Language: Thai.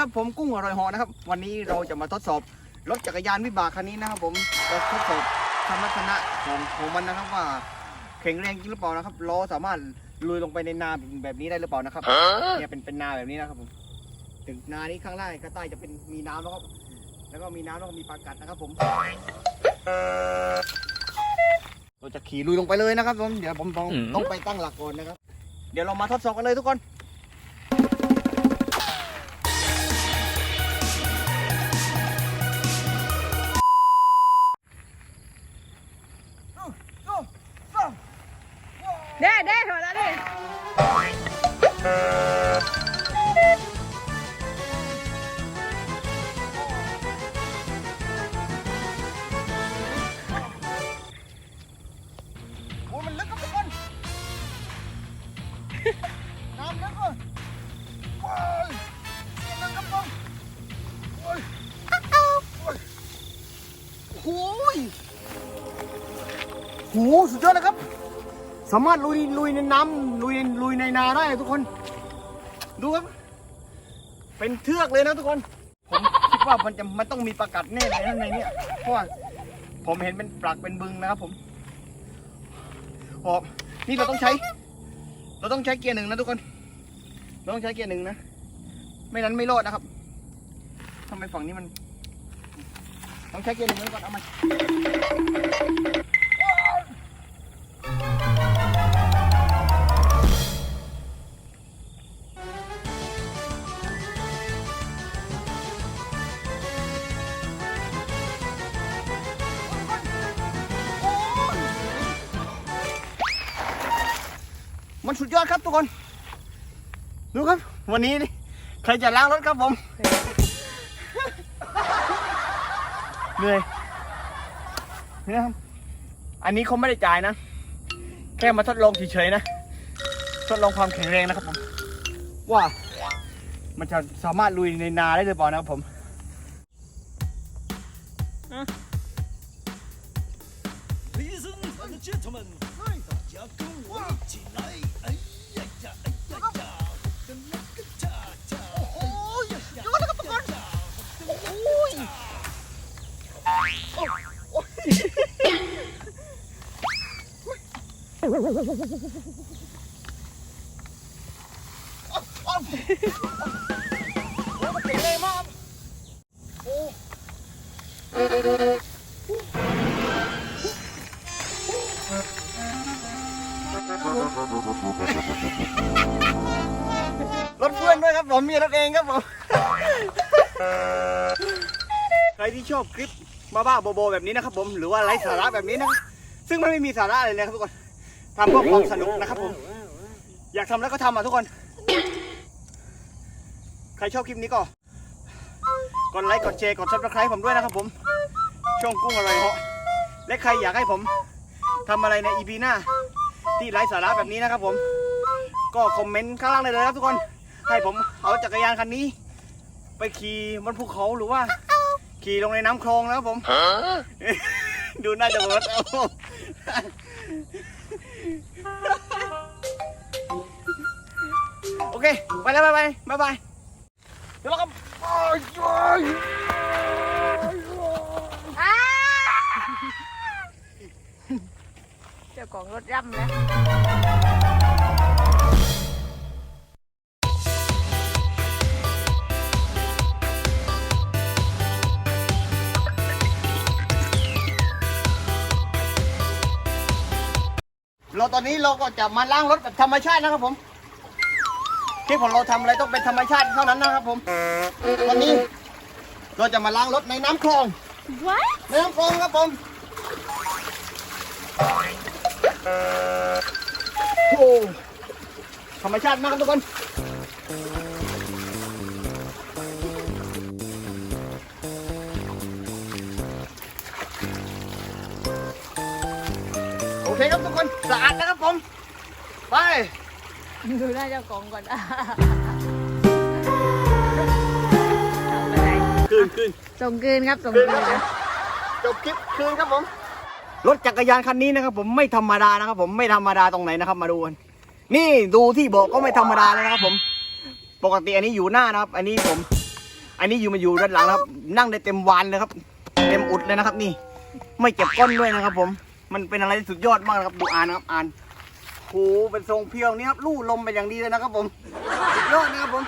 ครับผมกุ้งอร่อยเหอนะครับ วันนี้เราจะมาทดสอบรถจักรยานวิบากคันนี้นะครับ ผมเราทดสอบสมรรถนะของของมันนะครับว่าแข็งแรงจริงหรือเปล่านะครับล้อสามารถลุยลงไปในนาแบบนี้ได้หรือเปล่านะครับเนี่ยเป็นเป็นนาแบบนี้นะครับผมถึงนานี้ข้างล่างข้างใต้จะเป็นมีน้ำแล้วก็แล้วก็มีน้ำแล้วก็มีปลากัดนะครับ ผมเราจะขี่ลุยลงไปเลยนะครับผมเดี๋ยวผมต้องอืมต้องไปตั้งหลักก่อนนะครับ เดี๋ยวเรามาทดสอบกันเลยทุกคน หสุดยอดนะครับ สามารถลุยลุยในน้ำลุยลุยในนาได้ทุกคน ดูครับ เป็นเทือกเลยนะทุกคน ผมคิดว่ามันจะมันต้องมีประกัดแน่เลยนะในเนี้ยเพราะว่าผมเห็นเป็นปลักเป็นบึงนะครับผมออกนี่เราต้องใช้ เราต้องใช้เกียร์หนึ่งนะทุกคน เราต้องใช้เกียร์หนึ่งนะ ไม่นั้นไม่รอดนะครับทำไมฝั่งนี้มัน ต้องใช้เกียร์หนึ่งก่อนเอามา มันสุดยอดครับทุกคน ดูครับ วันนี้นี่ใครจะล้างรถครับผม เหนื่อยนี่นะครับ อันนี้เขาไม่ได้จ่ายนะ แค่มาทดลองเฉยๆนะ ทดลองความแข็งแรงนะครับผม ว่า มันจะสามารถลุยในนาได้หรือเปล่านะครับผม Ladies and gentlemen， อย่ากังวลที่ไหนไอ้ยะยะไอ้ยะยะกันนักกันจ้าจ้าโอ้ยยอดนะครับทุกคนโอ้ยโอ้ยโอ้ยโอ้ย ผมมีรถเองครับผม ใครที่ชอบคลิปบ้าๆโบๆแบบนี้นะครับผม หรือว่าไร้สาระแบบนี้นะครับซึ่งมันไม่มีสาระอะไรเลยครับทุกคนทำเพื่อความสนุกนะครับผม อยากทำแล้วก็ทำอะทุกคน ใครชอบคลิปนี้ก็ กดไลค์ กดแชร์ กดซับสไครต์ผมด้วยนะครับผม ช่องกุ้งอะไรเหาะและใครอยากให้ผมทำอะไรในอีพีหน้า ที่ไร้สาระแบบนี้นะครับผม ก็คอมเมนต์ข้างล่างได้เลยนะครับทุกคน ให้ผมเอาจักรยานคันนี้ ไปขี่บนภูเขาหรือว่า ขี่ลงในน้ำคลองนะครับผม ดูน่าจะเวิร์ดเอาโอเค ไปแล้วบายบายบายบายเดี๋ยวเราก็โอ้ยโอ้ยอ้าเจ้าของรถร่ำแล้ เราตอนนี้เราก็จะมาล้างรถแบบธรรมชาตินะครับผมคลิปของเราทำอะไรต้องเป็นธรรมชาติเท่านั้นนะครับผมตอนนี้เราจะมาล้างรถในน้ำคลอง What ในน้ำคลองครับผมโอ้ธรรมชาติมากครับทุกคน อเคครับทุกคนสะอาดนะครับผม ไป ดูหน้าเจ้าของก่อนอะทำอะไรคืนคืนส่งคืนครับส่งคืนคืครับผมนนะจบคลิปคืนครับผม รถจักรยานคันนี้นะครับ ผมไม่ธรรมดานะครับ ผมไม่ธรรมดาตรงไหนนะครับ มาดูกันนี่ดูที่เบอกก็ไม่ธรรมดาเลยนะครับ ผม ปกติอันนี้อยู่หน้านะครับ อันนี้ผม อันนี้อยู่มาอยู่ด้านหลังนะครับ นั่งได้เต็มวานเลยครับ เต็มอุดเลยนะครับ นี่ ไม่เก็บก้นด้วยนะครับ ผม มันเป็นอะไรที่สุดยอดมากนะครับดูอ่านนะครับอ่านโหเป็นทรงเพียวนี่ครับลู่ลมเป็นอย่างดีเลยนะครับผมสุดยอดนะครับผม